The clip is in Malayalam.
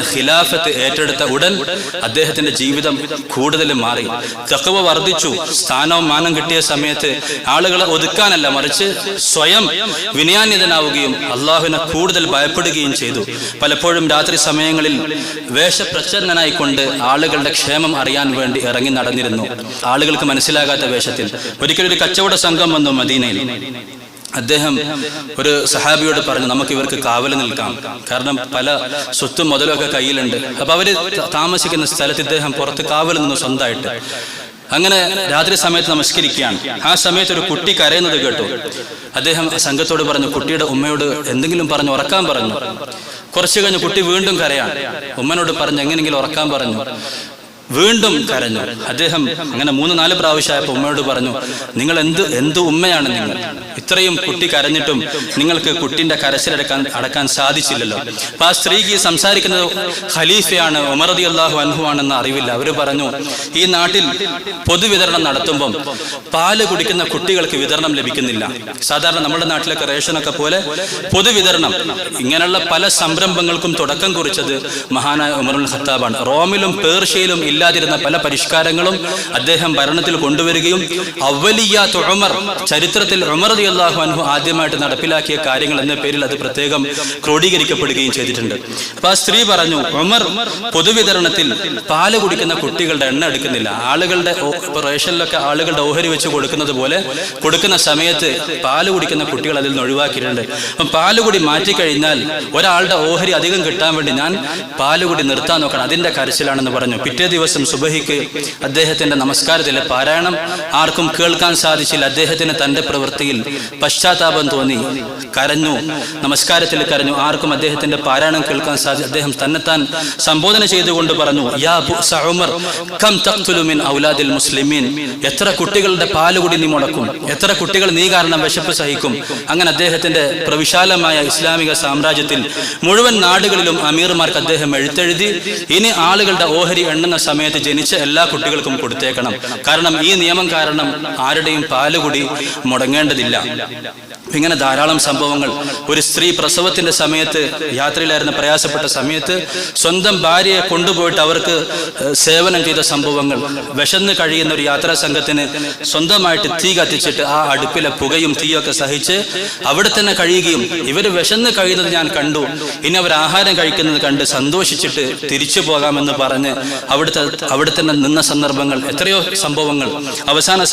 ഖിലാഫത്ത് ഏറ്റെടുത്ത ഉടൻ അദ്ദേഹത്തിന്റെ ജീവിതം കൂടുതൽ മാറി. തക്കവ വർദ്ധിച്ചു. സ്ഥാനവും മാനം കിട്ടിയ സമയത്ത് ആളുകളെ ഒതുക്കാനല്ല മറിച്ച് സ്വയം വിനയാന്യതനാവുകയും അള്ളാഹുവിനെ കൂടുതൽ ഭയപ്പെടുകയും ചെയ്തു. പലപ്പോഴും രാത്രി സമയങ്ങളിൽ വേഷപ്രച്ഛന്നനായിക്കൊണ്ട് ആളുകളുടെ ക്ഷേമം അറിയാൻ വേണ്ടി ഇറങ്ങി നടന്നിരുന്നു. ആളുകൾക്ക് മനസ്സിലാകാത്ത വേഷത്തിൽ. ഒരിക്കലും ഒരു കച്ചവട സംഘം വന്നു മദീനയിൽ. അദ്ദേഹം ഒരു സഹാബിയോട് പറഞ്ഞു നമുക്ക് ഇവർക്ക് കാവൽ നിൽക്കാം. കാരണം പല സ്വത്തും മുതലും ഒക്കെ കയ്യിലുണ്ട്. അപ്പൊ അവർ താമസിക്കുന്ന സ്ഥലത്ത് ഇദ്ദേഹം പുറത്ത് കാവൽ നിന്നു സ്വന്തമായിട്ട്. അങ്ങനെ രാത്രി സമയത്ത് നമസ്കരിക്കുകയാണ്. ആ സമയത്ത് ഒരു കുട്ടി കരയുന്നത് കേട്ടു. അദ്ദേഹം സംഘത്തോട് പറഞ്ഞു കുട്ടിയുടെ ഉമ്മയോട് എന്തെങ്കിലും പറഞ്ഞു ഉറക്കാൻ പറഞ്ഞു. കുറച്ചു കഴിഞ്ഞ് കുട്ടി വീണ്ടും കരയാണ്. ഉമ്മനോട് പറഞ്ഞു എങ്ങനെയെങ്കിലും ഉറക്കാൻ പറഞ്ഞു. വീണ്ടും കരഞ്ഞു. അദ്ദേഹം അങ്ങനെ മൂന്ന് നാല് പ്രാവശ്യമായപ്പോൾ ഉമ്മയോട് പറഞ്ഞു നിങ്ങൾ എന്ത് എന്ത് ഉമ്മയാണ് നിങ്ങൾ? ഇത്രയും കുട്ടി കരഞ്ഞിട്ടും നിങ്ങൾക്ക് കുട്ടിന്റെ കരച്ചിലടക്കാൻ അടക്കാൻ സാധിച്ചില്ലല്ലോ. അപ്പൊ ആ സ്ത്രീക്ക് സംസാരിക്കുന്നത് ഖലീഫയാണ് ഉമറദി അള്ളാഹു അൻഹു ആണെന്ന് അറിവില്ല. അവർ പറഞ്ഞു ഈ നാട്ടിൽ പൊതുവിതരണം നടത്തുമ്പം പാൽ കുടിക്കുന്ന കുട്ടികൾക്ക് വിതരണം ലഭിക്കുന്നില്ല. സാധാരണ നമ്മുടെ നാട്ടിലൊക്കെ റേഷനൊക്കെ പോലെ പൊതുവിതരണം. ഇങ്ങനെയുള്ള പല സംരംഭങ്ങൾക്കും തുടക്കം കുറിച്ചത് മഹാനായ ഉമറുൽ ഖത്താബാണ്. റോമിലും പേർഷ്യയിലും ഇല്ലാതിരുന്ന പല പരിഷ്കാരങ്ങളും അദ്ദേഹം ഭരണത്തിൽ കൊണ്ടുവരികയും അവലിയ ഉമർ ചരിത്രത്തിൽ ഉമർ അള്ളാഹു അൻഹു ആദ്യമായിട്ട് നടപ്പിലാക്കിയ കാര്യങ്ങൾ എന്ന പേരിൽ അത് പ്രത്യേകം ക്രോഡീകരിക്കപ്പെടുകയും ചെയ്തിട്ടുണ്ട്. അപ്പൊ ആ സ്ത്രീ പറഞ്ഞു ഉമർ പൊതുവിതരണത്തിൽ പാൽ കുടിക്കുന്ന കുട്ടികളുടെ എണ്ണ എടുക്കുന്നില്ല. ആളുകളുടെ റേഷനിലൊക്കെ ആളുകളുടെ ഓഹരി വെച്ച് കൊടുക്കുന്നത് പോലെ കൊടുക്കുന്ന സമയത്ത് പാൽ കുടിക്കുന്ന കുട്ടികൾ അതിൽ നിന്ന് ഒഴിവാക്കിയിട്ടുണ്ട്. അപ്പം പാൽ കൂടി മാറ്റിക്കഴിഞ്ഞാൽ ഒരാളുടെ ഓഹരി അധികം കിട്ടാൻ വേണ്ടി ഞാൻ പാൽ കൂടി നിർത്താൻ നോക്കണം. അതിന്റെ കരച്ചിലാണെന്ന് പറഞ്ഞു. പിറ്റേ സുബഹിക്ക് അദ്ദേഹത്തിന്റെ നമസ്കാരത്തിൽ പാരായണം ആർക്കും കേൾക്കാൻ സാധിച്ചില്ല. അദ്ദേഹത്തിന് തന്റെ പ്രവൃത്തിയിൽ പശ്ചാത്താപം തോന്നി. കരഞ്ഞു. നമസ്കാരത്തിൽ കരഞ്ഞു. ആർക്കും അദ്ദേഹത്തിന്റെ പാരായണം കേൾക്കാൻ സാധിച്ചു അദ്ദേഹം തന്നെത്താൻ സംബോധന ചെയ്തുകൊണ്ട് പറഞ്ഞു യാ കം ഔലാദിൽ മുസ്ലിമീൻ. എത്ര കുട്ടികളുടെ പാൽ കൂടി നീ മുടക്കും. എത്ര കുട്ടികൾ നീ കാരണം വിശപ്പ് സഹിക്കും. അങ്ങനെ അദ്ദേഹത്തിന്റെ പ്രവിശാലമായ ഇസ്ലാമിക സാമ്രാജ്യത്തിൽ മുഴുവൻ നാടുകളിലും അമീർമാർക്ക് അദ്ദേഹം എഴുത്തെഴുതി. ഇനി ആളുകളുടെ ഓഹരി എണ്ണുന്ന സമയത്ത് ജനിച്ച എല്ലാ കുട്ടികൾക്കും കൊടുത്തേക്കണം. കാരണം ഈ നിയമം കാരണം ആരുടെയും പാലുകുടി മുടങ്ങേണ്ടതില്ല. ഇങ്ങനെ ധാരാളം സംഭവങ്ങൾ. ഒരു സ്ത്രീ പ്രസവത്തിന്റെ സമയത്ത് യാത്രയിലായിരുന്ന പ്രയാസപ്പെട്ട സമയത്ത് സ്വന്തം ഭാര്യയെ കൊണ്ടുപോയിട്ട് അവർക്ക് സേവനം ചെയ്ത സംഭവങ്ങൾ. വിശന്ന് കഴിയുന്ന ഒരു യാത്രാ സംഘത്തിന് സ്വന്തമായിട്ട് തീ കത്തിച്ചിട്ട് ആ അടുപ്പിലെ പുകയും തീയൊക്കെ സഹിച്ച് അവിടെ തന്നെ കഴിയുകയും ഇവർ വിശന്ന് കഴിയുന്നത് ഞാൻ കണ്ടു. ഇനി അവർ ആഹാരം കഴിക്കുന്നത് കണ്ട് സന്തോഷിച്ചിട്ട് തിരിച്ചു പോകാമെന്ന് പറഞ്ഞ് അവിടുത്തെ അവിടെ തന്നെ നിന്ന സന്ദർഭങ്ങൾ എത്രയോ സംഭവങ്ങൾ. അവസാന